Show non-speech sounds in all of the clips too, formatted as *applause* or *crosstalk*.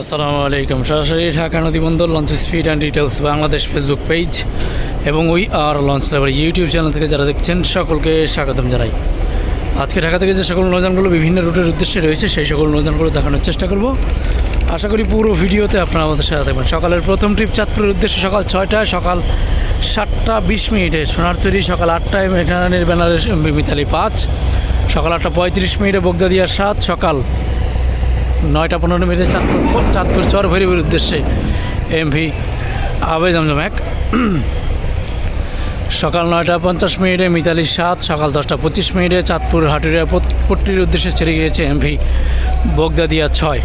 আসসালামু আলাইকুম। সরাসরি Dhaka নদীবন্দর launch speed and details Bangladesh Facebook page এবং we are launch labour YouTube channel থেকে যারা দেখছেন, সকলকে স্বাগতম জানাই। আজকে ঢাকা থেকে যে সকল নৌযানগুলো বিভিন্ন রুটের উদ্দেশ্যে রয়েছে, সেই সকল নৌযানগুলো দেখানোর চেষ্টা করব। আশা করি পুরো ভিডিওতে আপনারা আমাদের সাথে থাকবেন। সকালের প্রথম ট্রিপ চাঁদপুরের উদ্দেশ্যে সকাল ছয়টায় সকাল সাতটা বিশ মিনিটে সোনার তৈরি, সকাল আটটায় মেঘনারানির ব্যানারের মিতালি পাঁচ, সকাল আটটা পঁয়ত্রিশ মিনিটে বগদাদিয়ার সাত, সকাল নয়টা পনেরো মিনিটে চাঁদপুর চাঁদপুর চর ভৈরবের উদ্দেশ্যে এমভি আবে জমজম এক। সকাল নয়টা পঞ্চাশ মিনিটে মিতালি সাত, সকাল দশটা পঁচিশ মিনিটে চাঁদপুর হাটুরিয়া পট্টির উদ্দেশ্যে ছেড়ে গিয়েছে এমভি বগদাদিয়া ছয়।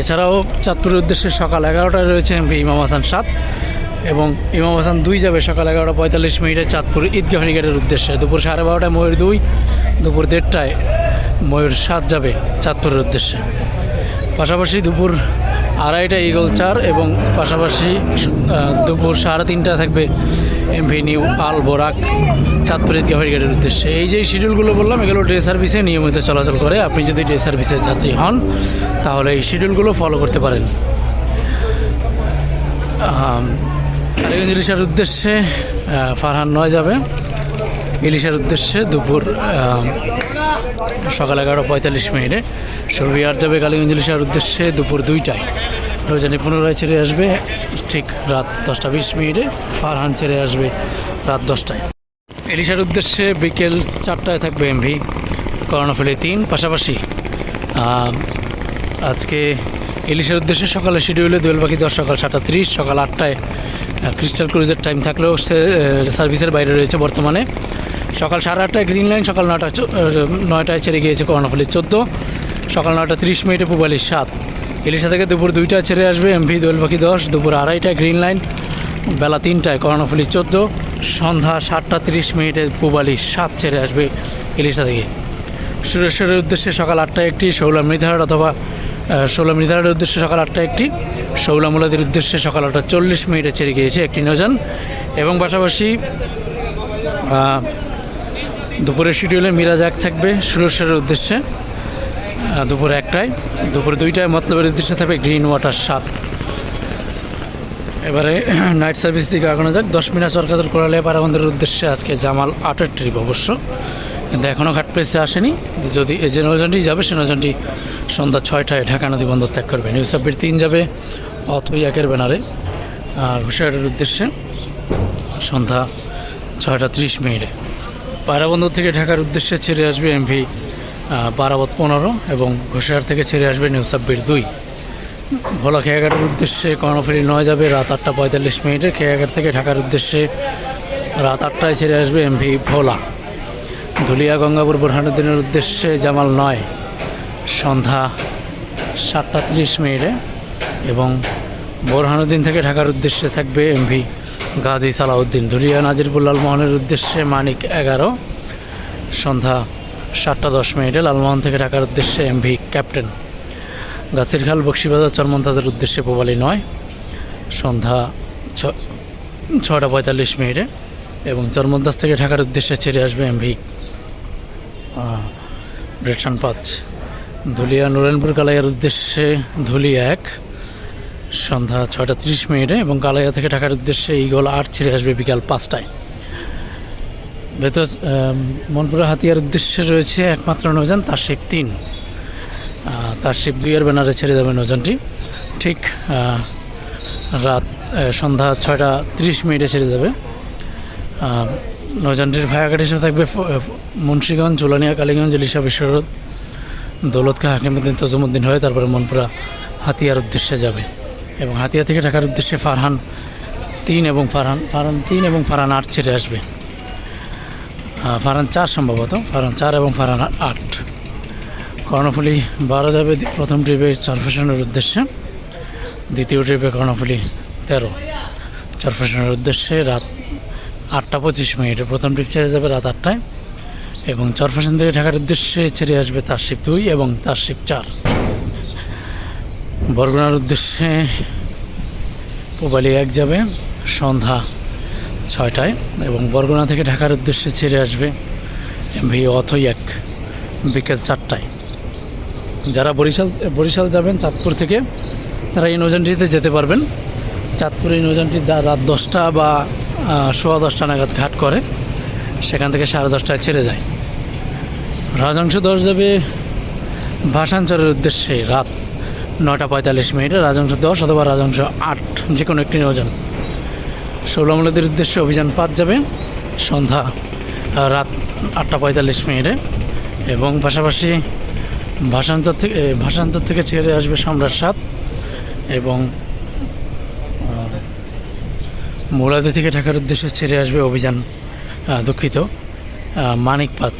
এছাড়াও চাঁদপুরের উদ্দেশ্যে সকাল এগারোটায় রয়েছে এমভি ইমাম হাসান সাত এবং ইমাম হাসান দুই যাবে সকাল এগারোটা পঁয়তাল্লিশ মিনিটে চাঁদপুর ঈদগাহ ব্রিগেডের উদ্দেশ্যে। দুপুর সাড়ে বারোটায় ময়ূর দুই, দুপুর দেড়টায় ময়ূর সাত যাবে চাঁদপুরের উদ্দেশ্যে। পাশাপাশি দুপুর আড়াইটা ইগল চার এবং পাশাপাশি দুপুর সাড়ে তিনটা থাকবে এমভি নিউ আল বোরাক চাঁদপুর ঈদগাহ ব্রিগেডের উদ্দেশ্যে। এই যে শিডিউলগুলো বললাম এগুলো ডে সার্ভিসে নিয়মিত চলাচল করে। আপনি যদি ডে সার্ভিসের যাত্রী হন তাহলে এই শিডিউলগুলো ফলো করতে পারেন। আম, কালীগঞ্জ ইলিশার উদ্দেশ্যে ফারহান নয় যাবে। ইলিশার উদ্দেশ্যে দুপুর সকাল এগারো পঁয়তাল্লিশ মিনিটে। সুরবিহার যাবে কালীগঞ্জ ইলিশার উদ্দেশ্যে দুপুর দুইটায়। রোজানি পুনরায় ছেড়ে আসবে ঠিক রাত দশটা বিশ মিনিটে। ফারহান ছেড়ে আসবে রাত দশটায়। এলিশার উদ্দেশ্যে বিকেল চারটায় থাকবে এমভি। করোনাফিলে তিন। পাশাপাশি আজকে ইলিশের উদ্দেশ্যে সকালে শিডিউলে দোয়েল পাখি দশ, সকাল সাতটা ত্রিশ, সকাল আটটায় ক্রিস্টাল ক্রুজের টাইম থাকলেও সে সার্ভিসের বাইরে রয়েছে বর্তমানে। সকাল সাড়ে আটটায় গ্রিন লাইন, সকাল নটা নয়টায় ছেড়ে গিয়েছে কর্ণফুলি চোদ্দ, সকাল নটা তিরিশ মিনিটে পুবালি সাত। ইলিশা থেকে দুপুর দুইটায় ছেড়ে আসবে এমভি দোয়েল পাখি দশ, দুপুর আড়াইটায় গ্রিন লাইন, বেলা তিনটায় কর্ণফুলি চোদ্দ, সন্ধ্যা সাতটা তিরিশ মিনিটে পুবালি সাত ছেড়ে আসবে ইলিশা থেকে। সুরেশ্বরের উদ্দেশ্যে সকাল আটটায় একটি, শৌলা মৃধার অথবা শৌলা মৃধারের উদ্দেশ্যে সকাল আটটায় একটি, শৌলা মুলাদের উদ্দেশ্যে সকাল আটটা চল্লিশ মিনিটে ছেড়ে গিয়েছে একটি নৌযান। এবং পাশাপাশি দুপুরের শিডিউলে মিরাজ এক থাকবে সুরেশ্বরের উদ্দেশ্যে দুপুর একটায়। দুপুর দুইটায় মতলবের উদ্দেশ্যে থাকবে গ্রিন ওয়াটার সাত এবারে *clears throat* নাইট সার্ভিস দিকে আগানো যাক। দশ মিনা সরকার করালে পারাবন্ধের উদ্দেশ্যে আজকে জামাল আটের ট্রিপ অবশ্য। কিন্তু এখনও ঘাট প্লেসে আসেনি। যদি যে নৌযানটি যাবে, সে নৌযানটি সন্ধ্যা ছয়টায় ঢাকা নদী বন্দর ত্যাগ করবে। নিউ সাব্বির তিন যাবে অথই একের ব্যানারে আর ঘোষাহাটের উদ্দেশ্যে সন্ধ্যা ছয়টা ত্রিশ মিনিটে। পায়রাবন্দর থেকে ঢাকার উদ্দেশ্যে ছেড়ে আসবে এমভি বারাবত পনেরো এবং ঘোষাহাট থেকে ছেড়ে আসবে নিউ সাব্বির দুই। ভোলা খেয়াঘাটের উদ্দেশ্যে কর্ণফুলি নয় যাবে রাত আটটা পঁয়তাল্লিশ মিনিটে। খেয়াঘাট থেকে ঢাকার উদ্দেশ্যে রাত আটটায় ছেড়ে আসবে এমভি ভোলা। ধুলিয়া গঙ্গাপুর বোরহানুদ্দিনের উদ্দেশ্যে জামাল নয়, সন্ধ্যা সাতটা তিরিশ মিনিটে এবং বোরহানুদ্দিন থেকে ঢাকার উদ্দেশ্যে থাকবে এমভি গাজী সালাউদ্দিন ধুলিয়া নাজিরপুর লালমোহনের উদ্দেশ্যে মানিক এগারো, সন্ধ্যা সাতটা দশ মিনিটে লালমোহন থেকে ঢাকার উদ্দেশ্যে এমভি ক্যাপ্টেন। গাছিরখাল বক্সিবাজার চরমন্তাদের উদ্দেশ্যে পোবালি নয়, সন্ধ্যা ছটা পঁয়তাল্লিশ মিনিটে এবং চরমন্দাস থেকে ঢাকার উদ্দেশ্যে ছেড়ে আসবে এমভি ব্রেডসান পাঁচ। ধুলিয়া নুরেনপুর কালাইয়ার উদ্দেশ্যে ধুলিয়া এক। সন্ধ্যা ছয়টা তিরিশ মিনিটে এবং কালাইয়া থেকে ঢাকার উদ্দেশ্যে ইগল আট ছেড়ে আসবে বিকাল পাঁচটায়। ভেতর মনপুরা হাতিয়ার উদ্দেশ্যে রয়েছে একমাত্র নৌযান তার শিব তিন। তার শিব দুইয়ের ব্যানারে ছেড়ে যাবে নৌযানটি। ঠিক রাত সন্ধ্যা ছয়টা তিরিশ মিনিটে ছেড়ে যাবে আহ, নৌযানটির ভায়াঘাট হিসেবে থাকবে মুন্সিগঞ্জ চুলানিয়া কালীগঞ্জ ইলিশা বিশ্বরোড দৌলতখা হাকিমুদ্দিন তজমুদ্দিন হয়ে তারপরে মনপুরা হাতিয়ার উদ্দেশ্যে যাবে। এবং হাতিয়া থেকে ঢাকার উদ্দেশ্যে ফারহান তিন এবং ফারহান ফারহান তিন এবং ফারহান আট ছেড়ে আসবে। ফারহান চার সম্ভবত, ফারহান চার এবং ফারহান আট। কর্ণফুলি বারো যাবে প্রথম ট্রিপে চারফেশনের উদ্দেশ্যে। দ্বিতীয় ট্রিপে কর্ণফুলি তেরো। চারফেশনের উদ্দেশ্যে রাত আটটা পঁচিশ মিনিটে। প্রথম ট্রিপ ছেড়ে যাবে রাত আটটায়। এবং চরফেশন থেকে ঢাকার উদ্দেশ্যে ছেড়ে আসবে তার শিপ দুই এবং তার শিপ চার। বরগুনার উদ্দেশ্যে পোবালি এক যাবে সন্ধ্যা ছয়টায় এবং বরগুনা থেকে ঢাকার উদ্দেশ্যে ছেড়ে আসবে এমভি অথই এক বিকেল চারটায়। যারা বরিশাল বরিশাল যাবেন, চাঁদপুর থেকে, তারা এই নৌযানটিতে যেতে পারবেন। চাঁদপুর এই নৌযানটি দা- রাত দশটা বা সোয়া দশটা নাগাদ ঘাট করে। সেখান থেকে সাড়ে দশটায় ছেড়ে যায়। রাজাংশ দশ যাবে ভাষাঞ্চলের উদ্দেশ্যে রাত নটা পঁয়তাল্লিশ মিনিটে রাজাংশ দশ অথবা রাজাংশ আট যে কোনো একটি নৌযান ষোলমূলদের উদ্দেশ্যে অভিযান পাঁচ যাবে সন্ধ্যা রাত আটটা পঁয়তাল্লিশ মিনিটে এবং পাশাপাশি ভাষান্তর থেকে ভাষান্তর থেকে ছেড়ে আসবে সম্রাট সাত এবং মোলাদি থেকে ঢাকার উদ্দেশ্যে ছেড়ে আসবে অভিযান দুঃখিত মানিক পাঁচ।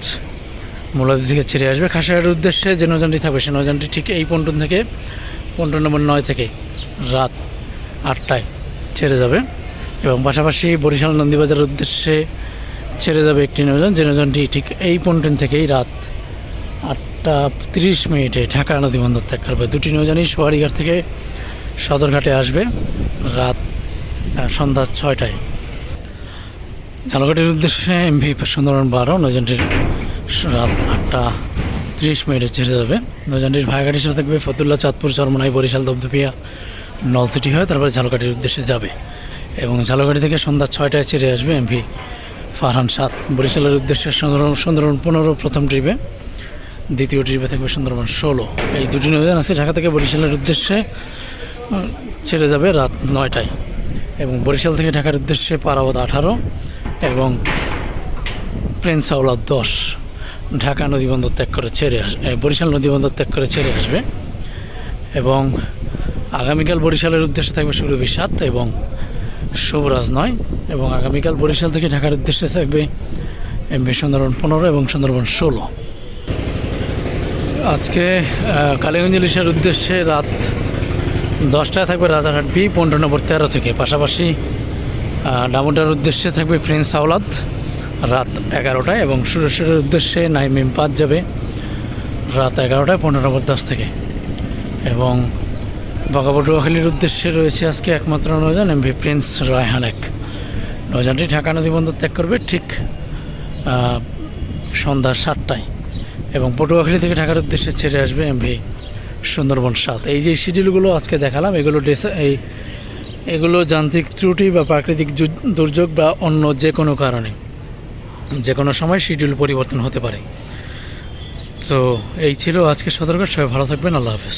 মোলাদি থেকে ছেড়ে আসবে খাসিয়ার উদ্দেশ্যে যে নৌযানটি থাকবে, সে নৌযানটি ঠিক এই পন্টন থেকে পন্টন নম্বর নয় থেকে রাত আটটায় ছেড়ে যাবে এবং পাশাপাশি বরিশাল নন্দীবাজারের উদ্দেশ্যে ছেড়ে যাবে একটি নৌযান যে নৌযানটি ঠিক এই পন্টন থেকেই রাত আটটা তিরিশ মিনিটে ঢাকা নদী বন্দর ত্যাগ করবে। দুটি নৌযানই সোয়ারিঘাট থেকে সদরঘাটে আসবে রাত সন্ধ্যা ছয়টায়। ঝালকাঠির উদ্দেশ্যে এমভি সুন্দরবন বারো নৌযানটির রাত আটটা তিরিশ মিনিটে ছেড়ে যাবে নৌযানটির ভাইঘাট হিসেবে থাকবে ফতুল্লা, চাঁদপুর, চরমনাই, বরিশাল দপদপিয়া নলসিটি হয়ে তারপরে ঝালকাঠির উদ্দেশ্যে যাবে। এবং ঝালকাঠি থেকে সন্ধ্যা ছয়টায় ছেড়ে আসবে এমভি ফারহান সাত বরিশালের উদ্দেশ্যে সুন্দরবন সুন্দরবন পনেরো প্রথম ট্রিপে। দ্বিতীয় ট্রিপে থাকবে সুন্দরবন ষোলো। এই দুটি নৌযান আছে, ঢাকা থেকে বরিশালের উদ্দেশ্যে ছেড়ে যাবে রাত নয়টায়। এবং বরিশাল থেকে ঢাকার উদ্দেশ্যে পারাবত আঠারো এবং প্রিন্স আউলাদ দশ। ঢাকা নদীবন্দর ত্যাগ করে ছেড়ে আস এ, বরিশাল নদীবন্দর ত্যাগ করে ছেড়ে আসবে এবং আগামীকাল বরিশালের উদ্দেশ্যে থাকবে সুরভি সাত এবং শুভরাজ নয় এবং আগামীকাল বরিশাল থেকে ঢাকার উদ্দেশ্যে থাকবে এমবি সুন্দরবন পনেরো এবং সুন্দরবন ষোলো। আজকে কালীগঞ্জ ইলিশের উদ্দেশ্যে রাত দশটায় থাকবে রাজারহাট বি পনেরো নম্বর তেরো থেকে। পাশাপাশি ডামুডার উদ্দেশ্যে থাকবে প্রিন্স আওলাদ। রাত এগারোটায় এবং সুরেশ্বরের উদ্দেশ্যে নাইমিম পাঁচ যাবে রাত এগারোটায় পনেরো নম্বর দশ থেকে। এবং বগাপটুয়াখালীর উদ্দেশ্যে রয়েছে আজকে একমাত্র নৌযান এমভি প্রিন্স রায়হান এক। নৌযানটি ঢাকা নদী বন্দর ত্যাগ করবে ঠিক সন্ধ্যা সাতটায়। এবং পটুয়াখালী থেকে ঢাকার উদ্দেশ্যে ছেড়ে আসবে এমভি সুন্দরবন সাত। এই যে শিডিউলগুলো আজকে দেখালাম, এগুলো ডেসা এই এগুলো যান্ত্রিক ত্রুটি বা প্রাকৃতিক দুর্যোগ বা অন্য যে কোনো কারণে। যে কোনো সময় শিডিউল পরিবর্তন হতে পারে। তো এই ছিল আজকে সতর্ক সবাই ভালো থাকবেন, আল্লাহ হাফেজ।